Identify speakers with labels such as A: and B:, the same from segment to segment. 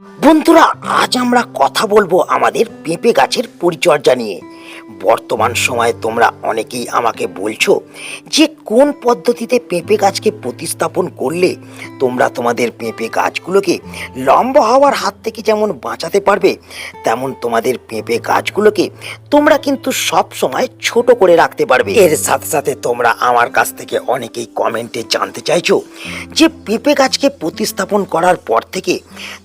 A: বন্ধুরা আজ আমরা কথা বলব আমাদের পেঁপে গাছের পরিচর্যা নিয়ে। বর্তমান সময়ে তোমরা অনেকেই আমাকে বলছো যে কোন পদ্ধতিতে পেঁপে গাছকে প্রতিস্থাপন করলে তোমরা তোমাদের পেঁপে গাছগুলোকে লম্বা হওয়ার হাত থেকে যেমন বাঁচাতে পারবে, তেমন তোমাদের পেঁপে গাছগুলোকে তোমরা কিন্তু সব সময় ছোট করে রাখতে পারবে। এর সাথে সাথে তোমরা আমার কাছ থেকে অনেকেই কমেন্টে জানতে চাইছো যে পেঁপে গাছকে প্রতিস্থাপন করার পর থেকে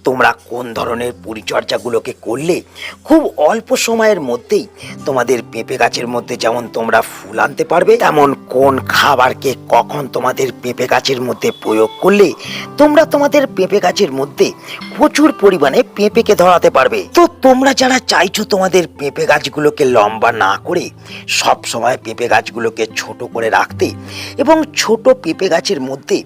A: তোমরা কোন ধরনের পরিচর্যাগুলোকে করলে খুব অল্প সময়ের মধ্যেই তোমাদের পেঁপে গাছের মধ্যে যেমন তোমরা ফুল আনতে পারবে, তেমন কোন খাবারকে কখন তোমাদের পেঁপে গাছের মধ্যে প্রয়োগ করলে তোমরা তোমাদের পেঁপে গাছের মধ্যে প্রচুর পরিমাণে পেঁপেকে ধরাতে পারবে। তো তোমরা যারা চাইছো তোমাদের পেঁপে গাছগুলোকে লম্বা না করে সব সময় পেঁপে গাছগুলোকে ছোট করে রাখতে এবং ছোট পেঁপে গাছের মধ্যে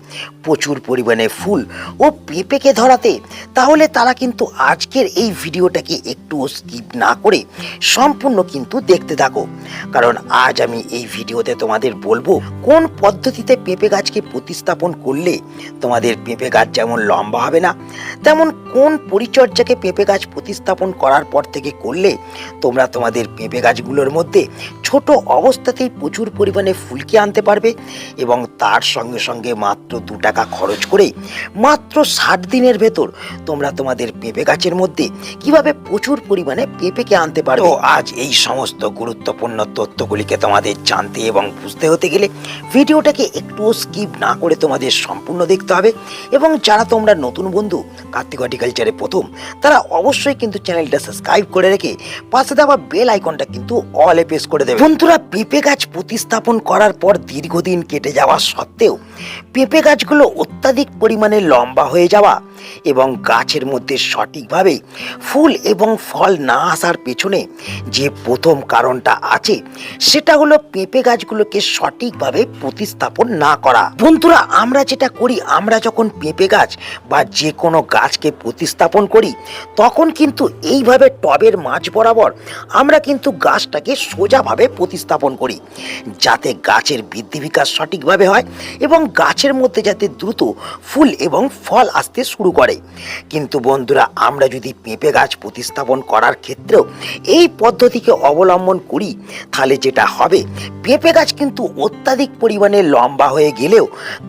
A: প্রচুর পরিমাণে ফুল ও পেঁপেকে ধরাতে, তাহলে তারা কিন্তু আজকের এই ভিডিওটাকে একটু স্কিপ না করে সম্পূর্ণ কিন্তু দেখতে থাকো। কারণ আজ আমি এই ভিডিওতে তোমাদের বলব, কোন পদ্ধতিতে পেঁপে গাছকে প্রতিস্থাপন করলে তোমাদের পেঁপে গাছ যেমন লম্বা হবে না, তেমন কোন পরিচর্যাকে পেঁপে গাছ প্রতিস্থাপন করার পর থেকে করলে তোমরা তোমাদের পেঁপে গাছগুলোর মধ্যে ছোট অবস্থাতেই প্রচুর পরিমাণে ফুলকে আনতে পারবে এবং তার সঙ্গে সঙ্গে মাত্র দু টাকা খরচ করে মাত্র ষাট দিনের ভেতর তোমরা তোমাদের পেঁপে গাছের মধ্যে কীভাবে প্রচুর পরিমাণে পেঁপেকে আনতে পারবে। আজ এই সমস্ত গুরুত্বপূর্ণ তথ্যগুলিকে তোমাদের জানতে এবং বুঝতে হতে গেলে ভিডিওটাকে একটুও স্কিপ না করে তোমাদের সম্পূর্ণ দেখতে হবে। এবং যারা তোমরা নতুন বন্ধু, কার্তিক হর্টিকালচারে প্রথম, তারা অবশ্যই কিন্তু চ্যানেলটা সাবস্ক্রাইব করে রেখে পাশে দেওয়া বেল আইকনটা কিন্তু অলে প্রেস করে দেবে। বন্ধুরা, পেঁপে গাছ প্রতিস্থাপন করার পর দীর্ঘদিন কেটে যাওয়া সত্ত্বেও, পেঁপে গাছগুলো অত্যাধিক পরিমাণে লম্বা হয়ে যাওয়া এবং গাছের মধ্যে সঠিকভাবে ফুল এবং ফল না আসার পেছনে যে প্রথম কারণটা আছে। সেটা হলো পেঁপে গাছগুলোকে সঠিকভাবে প্রতিস্থাপন না করা। বন্ধুরা, আমরা যেটা করি, আমরা যখন পেঁপে গাছ বা যে কোনো গাছকে প্রতিস্থাপন করি, তখন কিন্তু এইভাবে টবের মাঝ বরাবর আমরা কিন্তু গাছটাকে সোজাভাবে প্রতিস্থাপন করি, যাতে গাছের বৃদ্ধি বিকাশ সঠিকভাবে হয় এবং গাছের মধ্যে যাতে দ্রুত ফুল এবং ফল আসতে শুরু করে। কিন্তু বন্ধুরা, আমরা যদি পেঁপে গাছ প্রতিস্থাপন করার ক্ষেত্রেও এই পদ্ধতিকে অবলম্বন করি, তাহলে যেটা হবে, পেঁপে গাছ কিন্তু অত্যাধিক পরিমাণে লম্বা হয়ে গেলেও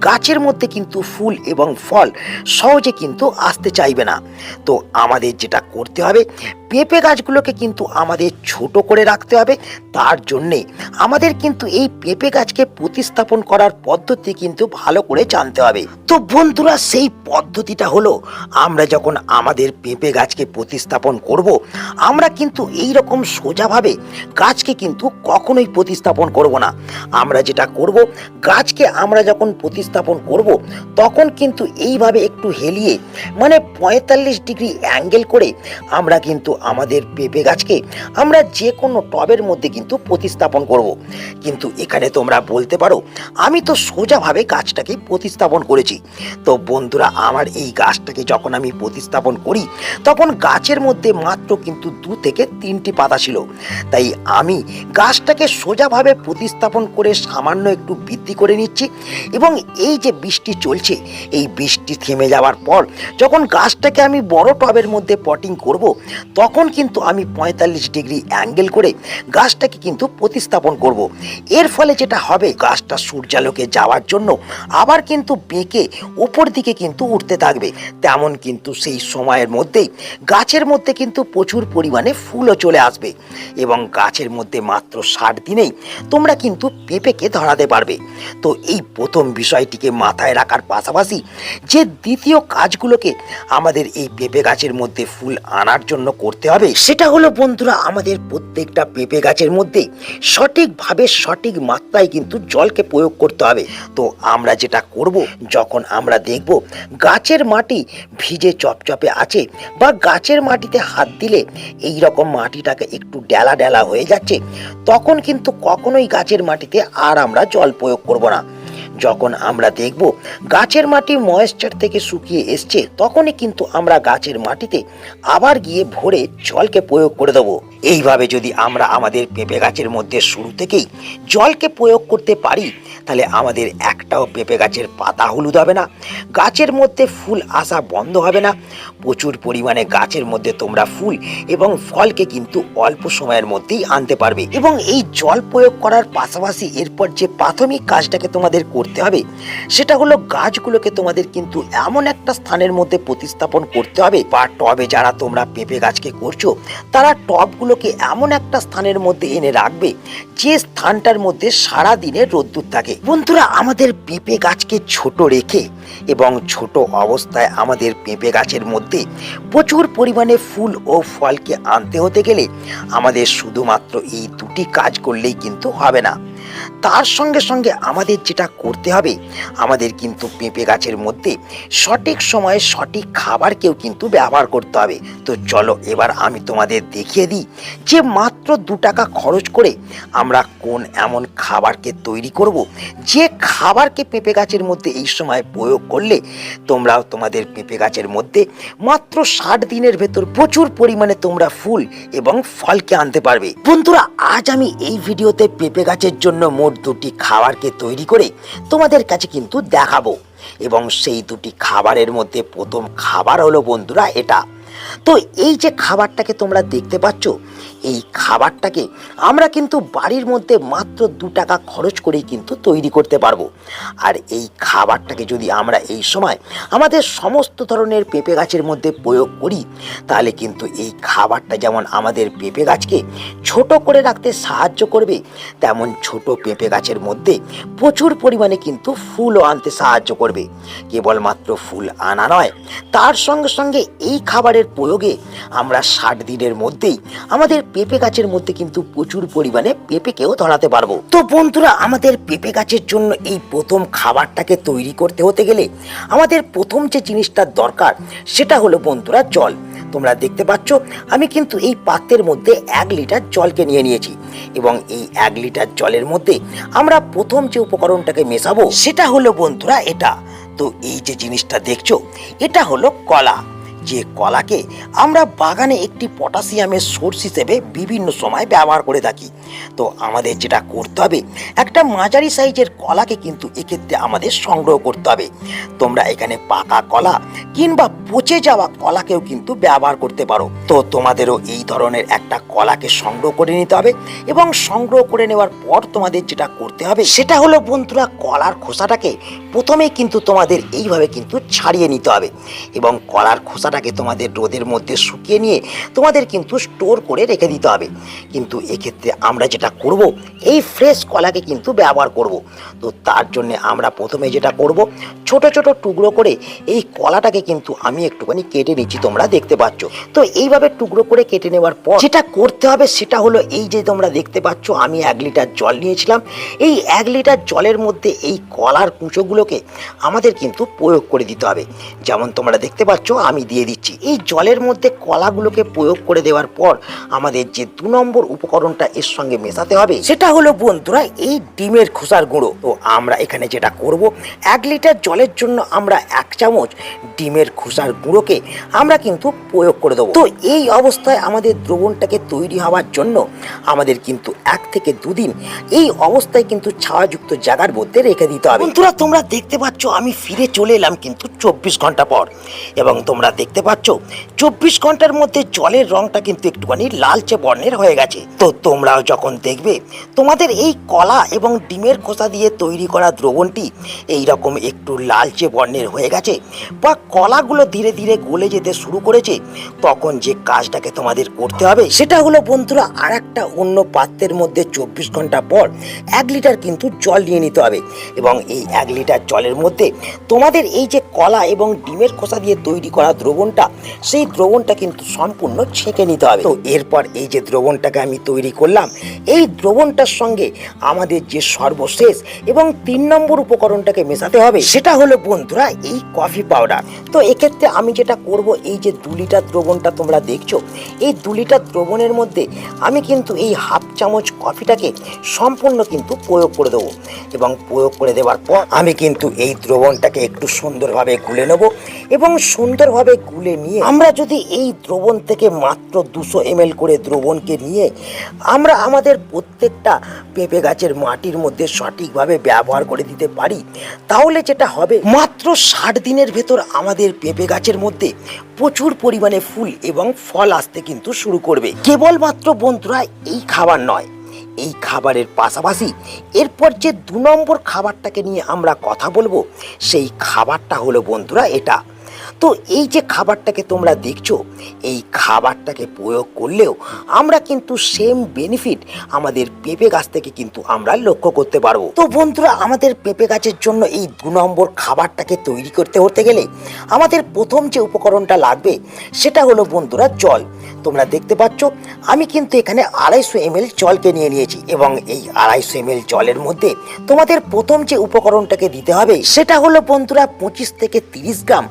A: গাছের মধ্যে কিন্তু ফুল এবং ফল সহজে কিন্তু আসতে চাইবে না। তো আমাদের যেটা করতে হবে, পেঁপে গাছগুলোকে কিন্তু আমাদের ছোট করে রাখতে হবে, তার জন্যে আমাদের কিন্তু এই পেঁপে গাছকে প্রতিস্থাপন করার পদ্ধতি কিন্তু ভালো করে জানতে হবে। তো বন্ধুরা, সেই পদ্ধতিটা হলো, আমরা যখন আমাদের পেঁপে গাছকে প্রতিস্থাপন করব, আমরা কিন্তু এই রকম সোজাভাবে গাছকে কিন্তু কখনোই প্রতিস্থাপন করব না। আমরা যেটা করব, গাছকে আমরা যখন প্রতিস্থাপন করব, তখন কিন্তু এইভাবে একটু হেলিয়ে মানে পঁয়তাল্লিশ ডিগ্রি অ্যাঙ্গেল করে আমরা কিন্তু আমাদের পেঁপে গাছকে আমরা যে কোনো টবের মধ্যে কিন্তু প্রতিস্থাপন করব। কিন্তু এখানে তোমরা বলতে পারো, আমি তো সোজাভাবে গাছটাকে প্রতিস্থাপন করেছি। তো বন্ধুরা, আমার এই গাছটাকে যখন আমি প্রতিস্থাপন করি, তখন গাছের মধ্যে মাত্র কিন্তু দু থেকে তিনটি পাতা ছিল। তাই আমি গাছটাকে সোজাভাবে প্রতিস্থাপন করে সামান্য একটু বৃদ্ধি করে নিচ্ছি এবং এই যে বৃষ্টি চলছে, এই বৃষ্টি থেমে যাওয়ার পর যখন গাছটাকে আমি বড় টবের মধ্যে পটিং করব, তখন কিন্তু আমি পঁয়তাল্লিশ ডিগ্রি অ্যাঙ্গেল করে গাছটাকে কিন্তু প্রতিস্থাপন করব। এর ফলে যেটা হবে, গাছটা সূর্যালোকে যাওয়ার জন্য আবার কিন্তু বেঁকে ওপর দিকে কিন্তু উঠতে থাকবে। তেমন কিন্তু সেই সময়ের মধ্যেই গাছের মধ্যে কিন্তু প্রচুর পরিমাণে ফুলও চলে আসবে এবং গাছের মধ্যে মাত্র ষাট দিনেই তোমরা কিন্তু পেঁপেকে ধরাতে পারবে। তো এই প্রথম বিষয়টিকে মাথায় রাখার পাশাপাশি যে দ্বিতীয় কাজগুলোকে আমাদের এই পেঁপে গাছের মধ্যে ফুল আনার জন্য করতে হবে, সেটা হলো বন্ধুরা আমাদের প্রত্যেকটা পেঁপে গাছের মধ্যে সঠিকভাবে সঠিক মাত্রায় কিন্তু জলকে প্রয়োগ করতে হবে। তো আমরা যেটা করব, যখন আমরা দেখব গাছের মাটি ভিজে চপচপে আছে বা গাছের মাটিতে হাত দিলে এই রকম মাটিটাকে একটু ডেলা ডেলা হয়ে যাচ্ছে। তখন কিন্তু কখনোই গাছের মাটিতে আর আমরা জল প্রয়োগ করব না। যখন আমরা দেখব গাছের মাটি ময়েশ্চার থেকে শুকিয়ে এসছে, তখনই কিন্তু আমরা গাছের মাটিতে আবার গিয়ে ভরে জলকে প্রয়োগ করে দেবো। এইভাবে যদি আমরা আমাদের পেঁপে গাছের মধ্যে শুরু থেকেই জলকে প্রয়োগ করতে পারি, তাহলে আমাদের একটাও পেঁপে গাছের পাতা হলুদ হবে না, গাছের মধ্যে ফুল আসা বন্ধ হবে না। প্রচুর পরিমাণে গাছের মধ্যে তোমরা ফুল এবং ফলকে কিন্তু অল্প সময়ের মধ্যেই আনতে পারবে এবং এই জল প্রয়োগ করার পাশাপাশি এরপর যে প্রাথমিক কাজটাকে তোমাদের করতে হবে। সেটা হলো গাছগুলোকে তোমাদের কিন্তু এমন একটা স্থানের মধ্যে প্রতিস্থাপন করতে হবে। বা টবে যারা তোমরা পেঁপে গাছকে করছ, তারা টবগুলোকে এমন একটা স্থানের মধ্যে এনে রাখবে, যে স্থানটার মধ্যে সারা দিনে রোদ্দুর থাকে। বন্ধুরা, আমাদের পেঁপে গাছকে ছোট রেখে এবং ছোট অবস্থায় আমাদের পেঁপে গাছের মধ্যে প্রচুর পরিমাণে ফুল ও ফলকে আনতে হতে গেলে আমাদের শুধুমাত্র এই দুটি কাজ করলেই কিন্তু হবে না। তার সঙ্গে সঙ্গে আমাদের যেটা করতে হবে, আমাদের কিন্তু পেঁপে গাছের মধ্যে সঠিক সময়ে সঠিক খাবারকেও কিন্তু ব্যবহার করতে হবে। তো চলো এবার আমি তোমাদের দেখিয়ে দিই যে মাত্র দু টাকা খরচ করে আমরা কোন এমন খাবারকে তৈরি করব, যে খাবারকে পেঁপে গাছের মধ্যে এই সময় প্রয়োগ করলে তোমরাও তোমাদের পেঁপে গাছের মধ্যে মাত্র ষাট দিনের ভেতর প্রচুর পরিমাণে তোমরা ফুল এবং ফলকে আনতে পারবে। বন্ধুরা, আজ আমি এই ভিডিওতে পেঁপে গাছের জন্য মোট দুটি খাবারকে তৈরি করে তোমাদের কাছে কিন্তু দেখাবো। এবং সেই দুটি খাবারের মধ্যে প্রথম খাবার হলো বন্ধুরা এটা। তো এই যে খাবারটাকে তোমরা দেখতে পাচ্ছ এই খাবারটাকে আমরা কিন্তু বাড়ির মধ্যে মাত্র দু টাকা খরচ করেই কিন্তু তৈরি করতে পারব। আর এই খাবারটাকে যদি আমরা এই সময় আমাদের সমস্ত ধরনের পেঁপে গাছের মধ্যে প্রয়োগ করি, তাহলে কিন্তু এই খাবারটা যেমন আমাদের পেঁপে গাছকে ছোট করে রাখতে সাহায্য করবে, তেমন ছোট পেঁপে গাছের মধ্যে প্রচুর পরিমাণে কিন্তু ফুলও আনতে সাহায্য করবে। কেবলমাত্র ফুল আনা নয়, তার সঙ্গে সঙ্গে এই খাবারের প্রয়োগে আমরা ষাট দিনের মধ্যেই আমাদের পেঁপে গাছের মধ্যে কিন্তু প্রচুর পরিমাণে পেঁপেকেও ধরাতে পারব। তো বন্ধুরা, আমাদের পেঁপে গাছের জন্য এই প্রথম খাবারটাকে তৈরি করতে হতে গেলে আমাদের প্রথম যে জিনিসটার দরকার, সেটা হলো বন্ধুরা জল। তোমরা দেখতে পাচ্ছ, আমি কিন্তু এই পাত্রের মধ্যে এক লিটার জলকে নিয়ে নিয়েছি এবং এই এক লিটার জলের মধ্যে আমরা প্রথম যে উপকরণটাকে মেশাবো, সেটা হলো বন্ধুরা এটা। তো এই যে জিনিসটা দেখছ, এটা হলো কলা। যে কলাকে আমরা বাগানে একটি পটাশিয়ামের সোর্স হিসেবে বিভিন্ন সময় ব্যবহার করে থাকি। তো আমাদের যেটা করতে হবে, একটা মাঝারি সাইজের কলাকে কিন্তু এক্ষেত্রে আমাদের সংগ্রহ করতে হবে। তোমরা এখানে পাকা কলা কিংবা পচে যাওয়া কলাকেও কিন্তু ব্যবহার করতে পারো। তো তোমাদেরও এই ধরনের একটা কলাকে সংগ্রহ করে নিতে হবে এবং সংগ্রহ করে নেওয়ার পর তোমাদের যেটা করতে হবে, সেটা হলো বন্ধুরা কলার খোসাটাকে প্রথমেই কিন্তু তোমাদের এইভাবে কিন্তু ছাড়িয়ে নিতে হবে। এবং কলার খোসাটাকে তোমাদের রোদের মধ্যে শুকিয়ে নিয়ে তোমাদের কিন্তু স্টোর করে রেখে দিতে হবে। কিন্তু এক্ষেত্রে আমরা যেটা করব, এই ফ্রেশ কলাকে কিন্তু ব্যবহার করব। তো তার জন্য আমরা প্রথমে যেটা করব, ছোট ছোট টুকরো করে এই কলাটাকে কিন্তু আমি একটুখানি কেটে নিচ্ছি, তোমরা দেখতে পাচ্ছ। তো এইভাবে টুকরো করে কেটে নেওয়ার পর যেটা করতে হবে সেটা হলো এই যে তোমরা দেখতে পাচ্ছ, আমি এক লিটার জল নিয়েছিলাম। এই এক লিটার জলের মধ্যে এই কলার কুঁচোগুলোকে আমাদের কিন্তু প্রয়োগ করে দিতে হবে। যেমন তোমরা দেখতে পাচ্ছ, আমি দিয়ে দিচ্ছি। এই জলের মধ্যে কলাগুলোকে প্রয়োগ করে দেওয়ার পর আমাদের যে দু নম্বর উপকরণটা এর সঙ্গে মেশাতে হবে, সেটা হলো বন্ধুরা এই ডিমের খোসার গুঁড়ো। তো আমরা এখানে যেটা করব, এক লিটার জলের জন্য আমরা এক চামচ ডিমের খোসার গুঁড়োকে আমরা কিন্তু প্রয়োগ করে দেবো। তো এই অবস্থায় আমাদের দ্রবণটাকে তৈরি হওয়ার জন্য আমাদের কিন্তু এক থেকে দুদিন এই অবস্থায় কিন্তু ছাওয়াযুক্ত জায়গার মধ্যে রেখে দিতে হবে। বন্ধুরা, তোমরা দেখতে পাচ্ছ আমি ফিরে চলে এলাম কিন্তু চব্বিশ ঘণ্টা পর। এবং তোমরা দেখতে পাচ্ছ? চব্বিশ ঘণ্টার মধ্যে জলের রংটা কিন্তু একটুখানি লালচে বর্ণের হয়ে গেছে। তো তোমরাও যখন দেখবে, তোমাদের এই কলা এবং ডিমের খোসা দিয়ে তৈরি করা দ্রবণটি এই রকম একটু লালচে বর্ণের হয়ে গেছে বা কলাগুলো ধীরে ধীরে গলে যেতে শুরু করেছে, তখন যে কাজটাকে তোমাদের করতে হবে সেটা হলো বন্ধুরা আর একটা অন্য পাত্রের মধ্যে চব্বিশ ঘণ্টা পর এক লিটার কিন্তু জল নিয়ে নিতে হবে। এবং এই এক লিটার জলের মধ্যে তোমাদের এই যে কলা এবং ডিমের খোসা দিয়ে তৈরি করা দ্রবণটা, সেই দ্রবণটা কিন্তু সম্পূর্ণ ছেঁকে নিতে হবে। তো এরপর এই যে দ্রবণটাকে আমি তৈরি করলাম, এই দ্রবণটার সঙ্গে আমাদের যে সর্বশেষ এবং তিন নম্বর উপকরণটাকে মেশাতে হবে, সেটা হলো বন্ধুরা এই কফি পাউডার। তো এক্ষেত্রে আমি যেটা করব, এই যে দু লিটার দ্রবণটা তোমরা দেখছ, এই দু লিটার দ্রবণের মধ্যে আমি কিন্তু এই হাফ চামচ কফিটাকে সম্পূর্ণ কিন্তু প্রয়োগ করে দেবো। এবং প্রয়োগ করে দেওয়ার পর আমি কিন্তু এই দ্রবণটাকে একটু সুন্দরভাবে গুলে নেব এবং সুন্দরভাবে গুলে নিয়ে আমরা যদি এই দ্রবণ থেকে মাত্র দুশো এম করে দ্রবণকে নিয়ে আমরা আমাদের প্রত্যেকটা পেঁপে গাছের মাটির মধ্যে সঠিকভাবে ব্যবহার করে দিতে পারি, তাহলে যেটা হবে, মাত্র ষাট দিনের ভেতর আমাদের পেঁপে গাছের মধ্যে প্রচুর পরিমাণে ফুল এবং ফল আসতে কিন্তু শুরু করবে। কেবলমাত্র বন্ধুরা, এই খাবার নয়, এই খাবারের পাশাপাশি এরপর যে দু নম্বর খাবারটাকে নিয়ে আমরা কথা বলব, সেই খাবারটা হলো বন্ধুরা এটা। তো এই যে খাবারটাকে তোমরা দেখছ, এই খাবারটাকে প্রয়োগ করলেও আমরা কিন্তু সেম বেনিফিট আমাদের পেঁপে গাছ থেকে কিন্তু আমরা লক্ষ্য করতে পারব। তো বন্ধুরা, আমাদের পেঁপে গাছের জন্য এই দু নম্বর খাবারটাকে তৈরি করতে হতে গেলে আমাদের প্রথম যে উপকরণটা লাগবে, সেটা হলো বন্ধুরা জল। তোমরা দেখতে পাচ্ছ, আমি কিন্তু এখানে আড়াইশো এম জলকে নিয়ে নিয়েছি এবং এই আড়াইশো এম জলের মধ্যে তোমাদের প্রথম যে উপকরণটাকে দিতে হবে, সেটা হলো বন্ধুরা পঁচিশ থেকে তিরিশ গ্রাম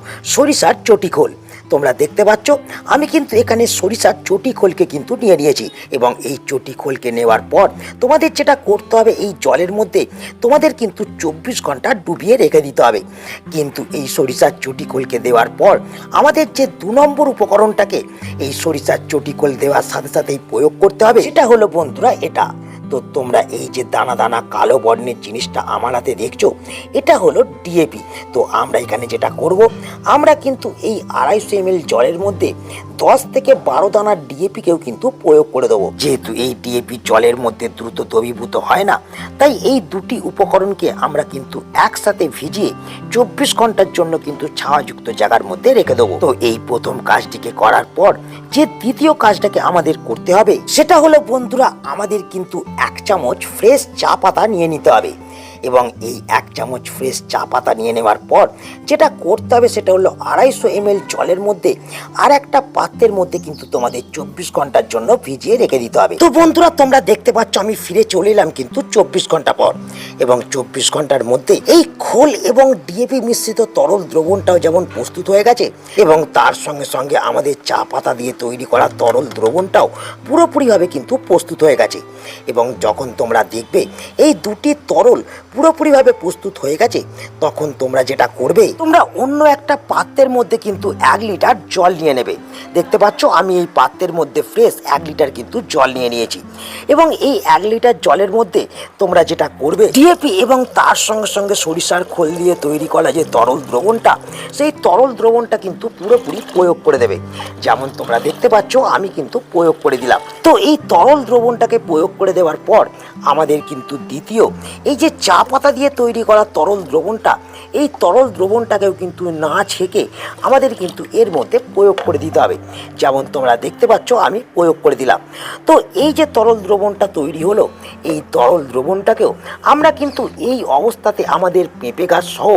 A: সরিষার চটিখোল তোমরা দেখতে পাচ্ছ, আমি কিন্তু এখানে সরিষার চটি খোলকে কিন্তু নিয়ে নিয়েছি এবং এই চটি খোলকে নেওয়ার পর তোমাদের যেটা করতে হবে, এই জলের মধ্যে তোমাদের কিন্তু চব্বিশ ঘণ্টা ডুবিয়ে রেখে দিতে হবে। কিন্তু এই সরিষার চটি খোলকে দেওয়ার পর আমাদের যে দু নম্বর উপকরণটাকে এই সরিষার চটি খোল দেওয়ার সাথে সাথেই প্রয়োগ করতে হবে, সেটা হলো বন্ধুরা এটা। তো তোমরা এই যে দানা দানা কালো বর্ণের জিনিসটা আমার হাতে দেখছ, এটা হলো ডিএপি তো আমরা এখানে যেটা করব, আমরা কিন্তু এই আড়াইশো এম জলের মধ্যে দশ থেকে বারো দানার ডিএপিকেও কিন্তু প্রয়োগ করে দেবো। যেহেতু এই ডিএপি জলের মধ্যে দ্রুত দ্রবীভূত হয় না, তাই এই দুটি উপকরণকে আমরা কিন্তু একসাথে ভিজিয়ে চব্বিশ ঘণ্টার জন্য কিন্তু ছাওয়াযুক্ত জায়গার মধ্যে রেখে দেবো। তো এই প্রথম কাজটিকে করার পর যে দ্বিতীয় কাজটাকে আমাদের করতে হবে, সেটা হলো বন্ধুরা আমাদের কিন্তু এক চামচ ফ্রেশ চা পাতা নিয়ে নিতে হবে। এবং এই এক চামচ ফ্রেশ চা পাতা নিয়ে নেওয়ার পর যেটা করতে হবে সেটা হলো আড়াইশো এম জলের মধ্যে আর একটা পাত্রের মধ্যে কিন্তু তোমাদের চব্বিশ ঘণ্টার জন্য ভিজিয়ে রেখে দিতে হবে। তো বন্ধুরা তোমরা দেখতে পাচ্ছ আমি ফিরে চলে এলাম কিন্তু চব্বিশ ঘণ্টা পর। এবং চব্বিশ ঘণ্টার মধ্যে এই খোল এবং ডিএপি মিশ্রিত তরল দ্রবণটাও যেমন প্রস্তুত হয়ে গেছে এবং তার সঙ্গে সঙ্গে আমাদের চা পাতা দিয়ে তৈরি করা তরল দ্রবণটাও পুরোপুরিভাবে কিন্তু প্রস্তুত হয়ে গেছে। এবং যখন তোমরা দেখবে এই দুটি তরল পুরোপুরিভাবে প্রস্তুত হয়ে গেছে, তখন তোমরা যেটা করবে, তোমরা অন্য একটা পাত্রের মধ্যে কিন্তু এক লিটার জল নিয়ে নেবে। দেখতে পাচ্ছ, আমি এই পাত্রের মধ্যে ফ্রেশ এক লিটার কিন্তু জল নিয়ে নিয়েছি। এবং এই এক লিটার জলের মধ্যে তোমরা যেটা করবে ডিএপি এবং তার সঙ্গে সঙ্গে সরিষার খোল দিয়ে তৈরি করা যে তরল দ্রবণটা, সেই তরল দ্রবণটা কিন্তু পুরোপুরি প্রয়োগ করে দেবে। যেমন তোমরা দেখতে পাচ্ছ, আমি কিন্তু প্রয়োগ করে দিলাম। তো এই তরল দ্রবণটাকে প্রয়োগ করে দেওয়ার পর আমাদের কিন্তু দ্বিতীয়, এই যে চা পাতা দিয়ে তৈরি করা তরল দ্রবণটা এই তরল দ্রবণটাকেও কিন্তু না ছেঁকে আমাদের কিন্তু এর মধ্যে প্রয়োগ করে দিতে হবে। যেমন তোমরা দেখতে পাচ্ছ, আমি প্রয়োগ করে দিলাম। তো এই যে তরল দ্রবণটা তৈরি হলো, এই তরল দ্রবণটাকেও আমরা কিন্তু এই অবস্থাতে আমাদের পেঁপে গাছ সহ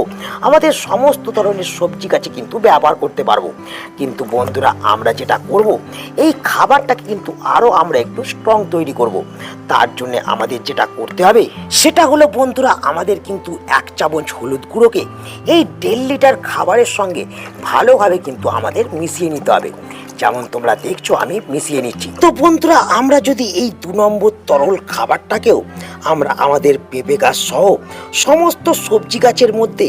A: আমাদের সমস্ত ধরনের সবজি গাছে কিন্তু ব্যবহার করতে পারব। কিন্তু বন্ধুরা, আমরা যেটা করব, এই খাবারটাকে কিন্তু আরও আমরা একটু স্ট্রং তৈরি করব। তার জন্য আমাদের যেটা করতে হবে, সেটা হলো বন্ধুরা, আমাদের কিন্তু এক চামচ হলুদ গুঁড়োকে এই দেড় লিটার খাবারের সঙ্গে ভালোভাবে কিন্তু আমাদের মিশিয়ে নিতে হবে। যেমন তোমরা দেখছ, আমি মিশিয়ে নিচ্ছি। তো বন্ধুরা, আমরা যদি এই দু নম্বর তরল খাবারটাকেও আমরা আমাদের পেঁপে গাছ সহ সমস্ত সবজি গাছের মধ্যে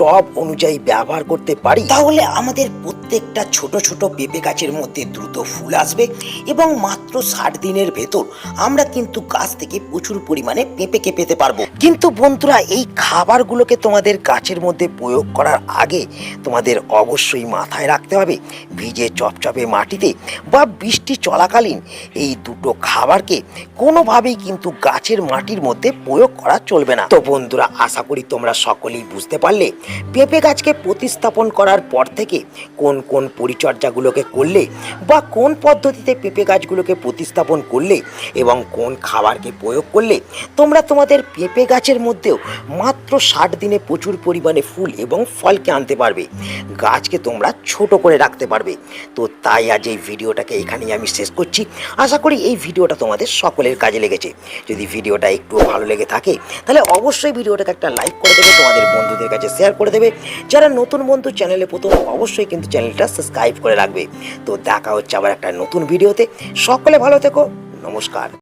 A: টব অনুযায়ী ব্যবহার করতে পারি, তাহলে আমাদের প্রত্যেকটা ছোট ছোট পেঁপে গাছের মধ্যে দ্রুত ফুল আসবে এবং মাত্র ষাট দিনের ভেতর আমরা কিন্তু গাছ থেকে প্রচুর পরিমাণে পেঁপেকে পেতে পারব। কিন্তু বন্ধুরা, এই খাবারগুলোকে তোমাদের গাছের মধ্যে প্রয়োগ করার আগে তোমাদের অবশ্যই মাথায় রাখতে হবে, ভিজে চপচপে মাটিতে বা বৃষ্টি চলাকালীন এই দুটো খাবারকে কোনোভাবেই কিন্তু গাছের মাটির মধ্যে প্রয়োগ করা চলবে না। তো বন্ধুরা, আশা করি তোমরা সকলেই বুঝতে পারলে পেঁপে গাছকে প্রতিস্থাপন করার পর থেকে কোন কোন পরিচর্যাগুলোকে করলে বা কোন পদ্ধতিতে পেঁপে গাছগুলোকে প্রতিস্থাপন করলে এবং কোন খাবারকে প্রয়োগ করলে তোমরা তোমাদের পেঁপে গাছের মধ্যেও মাত্র ষাট দিনে প্রচুর পরিমাণে ফুল এবং ফলকে আনতে পারবে। গাছকে তোমরা ছোট করে রাখতে পারবে। তো তাই আজ এই ভিডিওটাকে এখানেই আমি শেষ করছি। আশা করি এই ভিডিওটা তোমাদের সকলের কাজে লেগেছে। যদি ভিডিওটা একটু ভালো লেগে থাকে, তাহলে অবশ্যই ভিডিওটাকে একটা লাইক করে দেবে, তোমাদের বন্ধুদের কাছে শেয়ার করে দেবে। যারা নতুন বন্ধু, চ্যানেলে প্রথম, অবশ্যই কিন্তু চ্যানেলটা সাবস্ক্রাইব করে রাখবে। তো দেখা হচ্ছে আবার একটা নতুন ভিডিওতে। সকলে ভালো থেকো। নমস্কার।